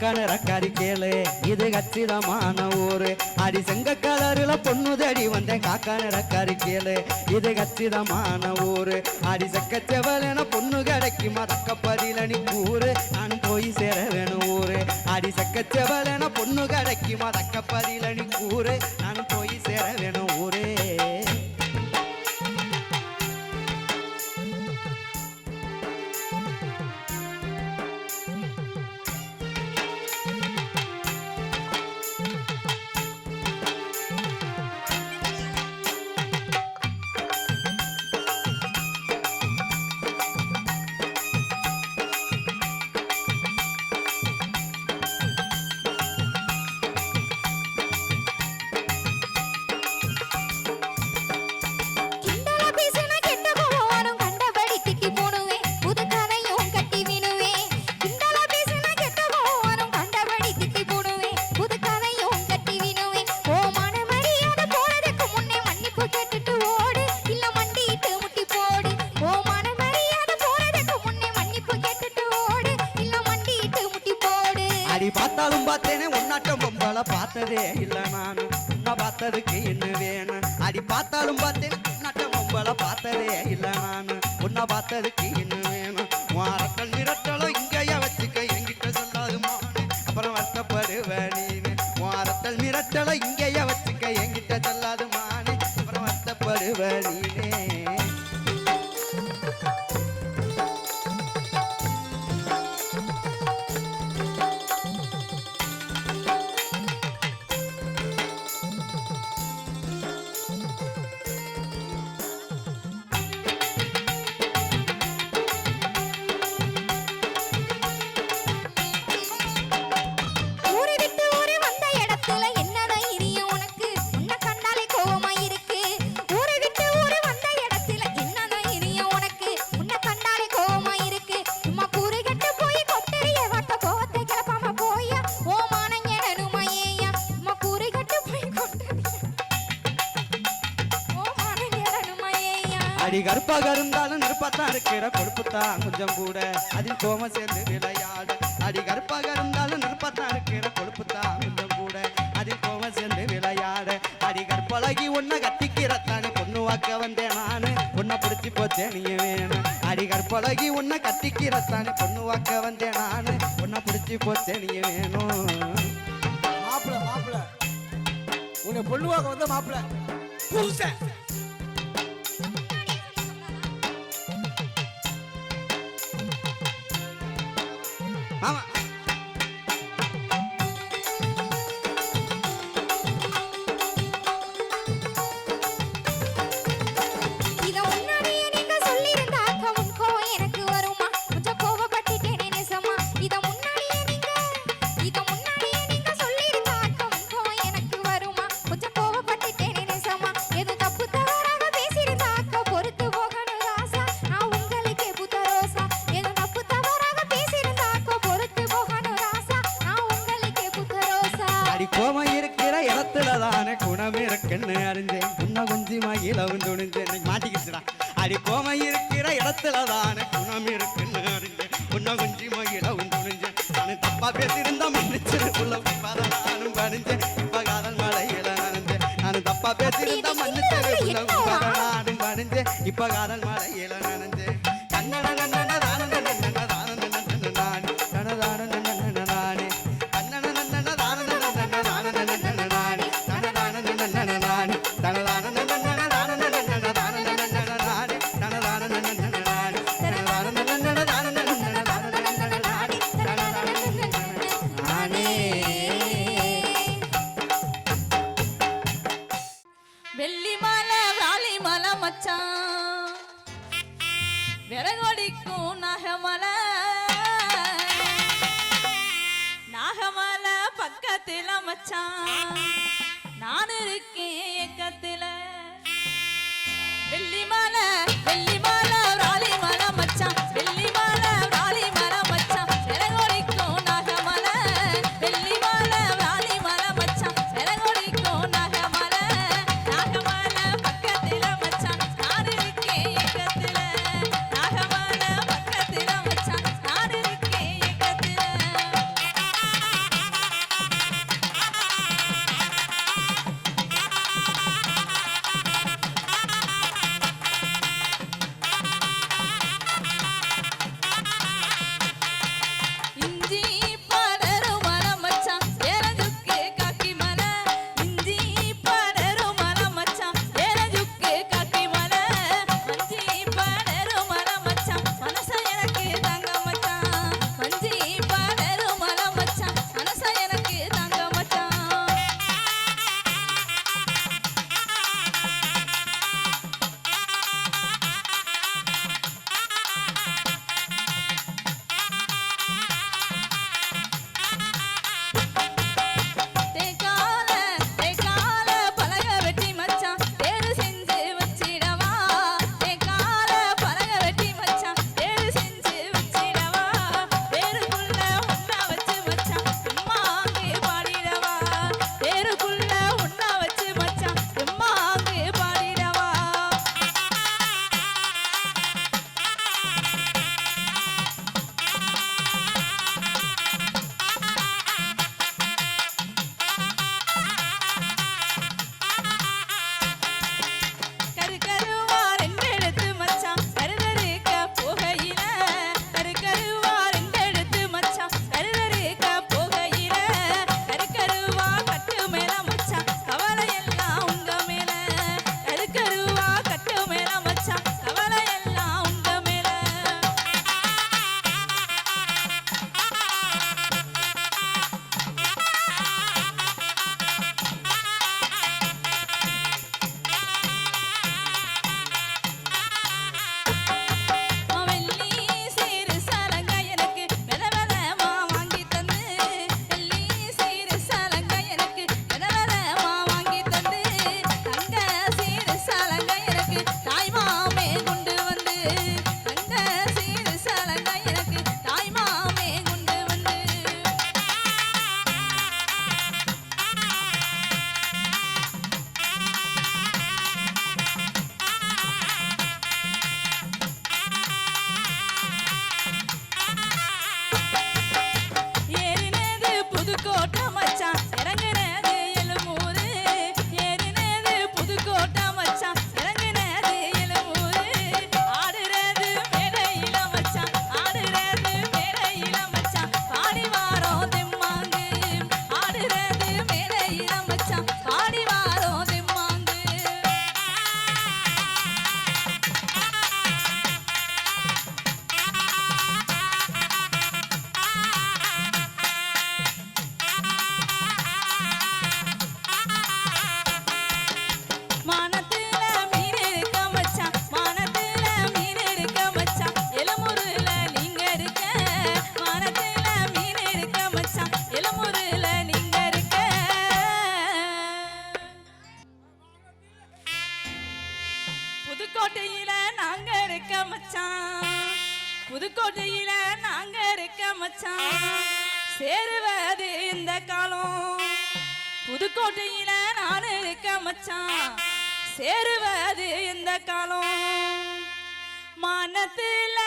வந்தேன் ரக்காரி கேளு. இது கச்சிதமான ஊரு. அடி செங்க கலருல பொண்ணு தேடி வந்தேன். காக்கான ரக்காரி கேளு. இது கச்சிதமான ஊரு. அடி செக்க செக்கச்செவலென பொண்ணு கிடைக்குமா? தக்கப்பதில நீ கூறு. நான் போய் சேர வேணும் ஊரு. அடி செக்க செக்கச்செவலென பொண்ணு கிடைக்குமா? தக்கப்பதில நீ கூறு. நான் போய் சேர வேணும் ஊரே. பார்த்ததே இல்லை நான் உன்னை பார்த்ததுக்கு என்ன வேணும்? அடி பார்த்தாலும் பார்த்தேன் நட்ட பொம்பளை பார்த்ததே இல்லை நான் உன்னை பார்த்ததுக்கு அடி கருப்பாக இருந்தாலும் நெருப்பத்தான் இருக்கிற கொழுப்புத்தான் கொஞ்சம் கூட. அதில் கோம சேர்ந்து விளையாடு. அடி கருப்பாக இருந்தாலும் நெருப்பத்தான் இருக்கிற கொழுப்புத்தான் கொஞ்சம் கூட. அதில் கோம சேர்ந்து விளையாடு. அடி கற்பழகி ஒன்ன கத்திக்கிறத்தானு பொண்ணு வாக்க வந்தேன் நானு. பொண்ணை பிடிச்சி போச்சே நீ வேணும் அடி கற்பழகி ஒன்ன கத்திக்கிறத்தானு பொண்ணு வாக்க வந்தேன் நானு. பொண்ணை பிடிச்சி போச்சே நீ வேணும் மாப்பிள மாப்பிள. உன்னை பொண்ணுவாக்க வந்த மாப்பிள. புருஷன். குணம் இருக்குன்னு அறிஞ்சேன் உன்ன குஞ்சி மகிழவும் துணிஞ்சேன் இன்னைக்கு மாட்டிக்கிச்சுடா. அடி கோம இருக்கிற இடத்துல தானே குணம் இருக்குன்னு அறிஞ்சேன் உன்ன குஞ்சி மகிழவும் துணிஞ்சேன் நான் தப்பா பேசியிருந்தா மன்னிச்சிரு. உள்ள நானும் பணிஞ்சேன் இப்ப காதல் மலையில நனைஞ்சேன் நான் தப்பா பேசியிருந்தா மன்னிச்சிரு. உள்ள நானும் பணிஞ்சேன் இப்ப காதல் மலையில பக்கத்துல மச்சான். நான் இருக்கேன் ஏக்கத்துல வெள்ளி மலை கோட்டையில நான் இருக்க மச்சான். சேருவது இந்த காலம். மானத்துல